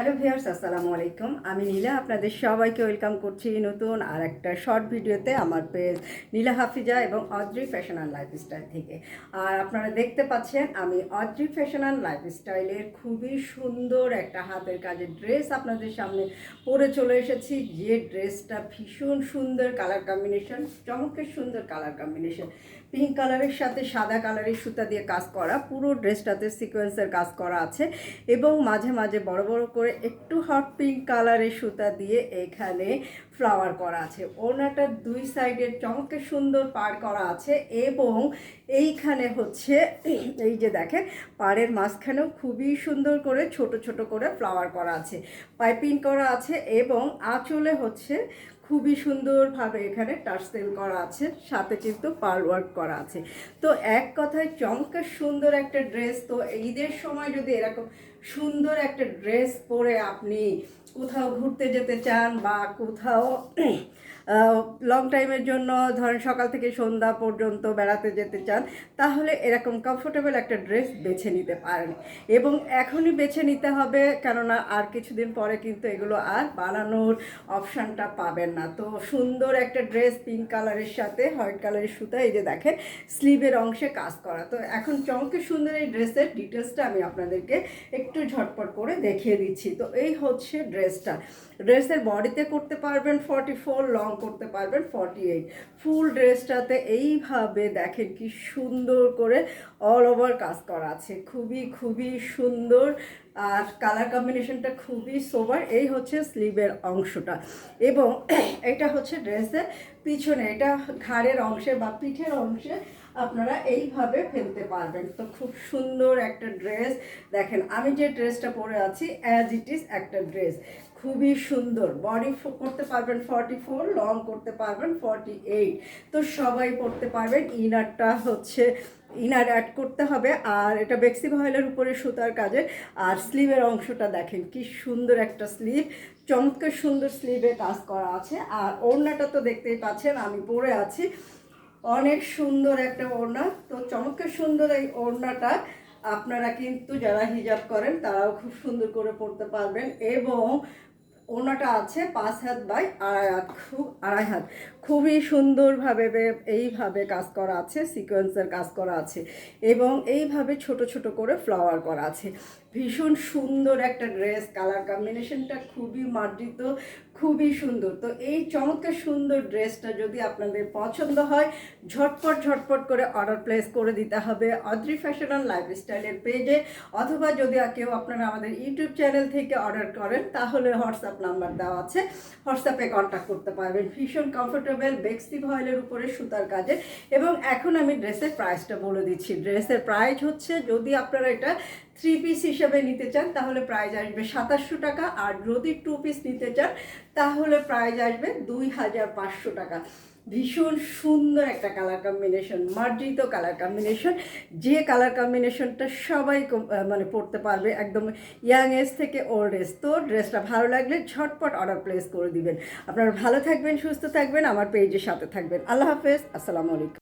Hello viewers আসসালামু আলাইকুম। আমি নীলা, আপনাদের সবাইকে ওয়েলকাম করছি নতুন আর একটা শর্ট ভিডিওতে আমার পেজ নীলা হাফিজা এবং অদ্রি ফ্যাশন অ্যান্ড লাইফস্টাইল থেকে। আর আপনারা দেখতে পাচ্ছেন, আমি অদ্রি ফ্যাশন অ্যান্ড লাইফস্টাইলের খুবই সুন্দর একটা হাতের কাজের ড্রেস আপনাদের সামনে পরে চলে এসেছি। যে ড্রেসটা ভীষণ সুন্দর কালার কম্বিনেশন চমকের সুন্দর কালার কম্বিনেশন পিঙ্ক কালারের সাথে সাদা কালারের সুতা দিয়ে কাজ করা, পুরো ড্রেসটাতে সিকোয়েন্সের কাজ করা আছে এবং মাঝে মাঝে বড় বড় করে একটু হট পিঙ্ক কালারের সুতা দিয়ে এখানে ফ্লাওয়ার করা আছে। ওনাটার দুই সাইডের চমকে সুন্দর পার করা আছে এবং এইখানে হচ্ছে, এই যে দেখেন, পাড়ের মাঝখানেও খুবই সুন্দর করে ছোট ছোট করে ফ্লাওয়ার করা আছে। পাইপিং করা আছে এবং আঁচলে হচ্ছে খুবই সুন্দরভাবে এখানে টার্সেল করা আছে, সাথে কিন্তু পার ওয়ার্ক করা আছে। তো এক কথায় চমৎকার সুন্দর একটা ড্রেস তো ঈদের সময় যদি এরকম সুন্দর একটা ড্রেস পরে আপনি কোথাও ঘুরতে যেতে চান বা কোথাও লং টাইমের জন্য ধরেন সকাল থেকে সন্ধ্যা পর্যন্ত বেড়াতে যেতে চান, তাহলে এরকম কমফোর্টেবল একটা ড্রেস বেছে নিতে পারেন। এবং এখনই বেছে নিতে হবে, কেননা আর কিছুদিন পরে কিন্তু এগুলো আর বানানোর অপশানটা পাবেন না। তো সুন্দর একটা ড্রেস পিঙ্ক কালারের সাথে হোয়াইট কালারের সুতা, এই যে দেখেন স্লিভের অংশে কাজ করা। তো এখন চমকে সুন্দর এই ড্রেসের ডিটেলসটা আমি আপনাদেরকে একটু ঝটপট করে দেখিয়ে দিচ্ছি। তো এই হচ্ছে ড্রেসটা। ড্রেসের বডিতে করতে পারবেন ফর্টি ফোর লং করতে পারবেন ফর্টি এইট ফুল ড্রেসটাতে এইভাবে দেখেন কি সুন্দর করে অল ওভার কাজ করা আছে। খুবই খুবই সুন্দর আর কালার কম্বিনেশনটা খুবই সোবার এই হচ্ছে স্লিভের অংশটা। এবং এটা হচ্ছে ড্রেসের পিছনে, এটা ঘাড়ের অংশে বা পিঠের অংশে আপনারা এইভাবে ফেলতে পারবেন। তো খুব সুন্দর একটা ড্রেস দেখেন, আমি যে ড্রেসটা পরে আছি অ্যাজ ইট ইজ একটা ড্রেস খুবই সুন্দর। বডি করতে পারবেন ফর্টি ফোর লং করতে পারবেন ফর্টি এইট তো সবাই পরতে পারবেন। ইনারটা হচ্ছে ইনার অ্যাড করতে হবে। আর এটা বেক্সি ভয়েলের উপরে সুতার কাজে আর স্লিভের অংশটা দেখেন, কি সুন্দর একটা স্লিভ চমৎকার সুন্দর স্লিভে কাজ করা আছে। আর ওড়নাটা তো দেখতেই পাচ্ছেন, আমি পরে আছি। অনেক সুন্দর একটা ওড়না। তো চমৎকার সুন্দর এই ওড়নাটা আপনারা কিন্তু যারা হিজাব করেন, তারাও খুব সুন্দর করে পড়তে পারবেন। এবং ওনাটা আছে পাঁচ হাত বাই আড়াই হাত, খুব আড়াই হাত। খুবই সুন্দরভাবে এইভাবে কাজ করা আছে সিকোয়েন্সের কাজ করা আছে এবং এইভাবে ছোট ছোট করে ফ্লাওয়ার করা আছে। ভীষণ সুন্দর একটা ড্রেস, কালার কম্বিনেশনটা খুবই মার্জিত, খুবই সুন্দর। তো এই চমৎকার সুন্দর ড্রেসটা যদি আপনাদের পছন্দ হয়, ঝটপট ঝটপট করে অর্ডার প্লেস করে দিতে হবে অদ্রি ফ্যাশন অ্যান্ড লাইফস্টাইলের পেজে অথবা যদি কেউ আপনারা আমাদের ইউটিউব চ্যানেল থেকে অর্ডার করেন, তাহলে হোয়াটসঅ্যাপ নাম্বার দেওয়া আছে। হোয়াটসঅ্যাপে কন্ট্যাক্ট করতে পারবেন। ভীষণ কমফোর্টেবল বেক্সি ভয়েলের উপরে সুতার কাজে। এবং এখন আমি ড্রেসের প্রাইসটা বলে দিচ্ছি। ড্রেসের প্রাইস হচ্ছে, যদি আপনারা এটা থ্রি পিস হিসেবে নিতে চান, তাহলে প্রাইজ আসবে সাতাশশো টাকা। আর যদি টু পিস নিতে চান, তাহলে প্রাইজ আসবে দুই হাজার পাঁচশো টাকা। ভীষণ সুন্দর একটা কালার কম্বিনেশন মার্জিত কালার কম্বিনেশন যে কালার কম্বিনেশনটা সবাই মানে পড়তে পারবে একদম ইয়াং এজ থেকে ওল্ড এজ তো ড্রেসটা ভালো লাগলে ঝটপট অর্ডার প্লেস করে দিবেন। আপনারা ভালো থাকবেন, সুস্থ থাকবেন, আমার পেজের সাথে থাকবেন। আল্লাহ হাফেজ, আসসালামু আলাইকুম।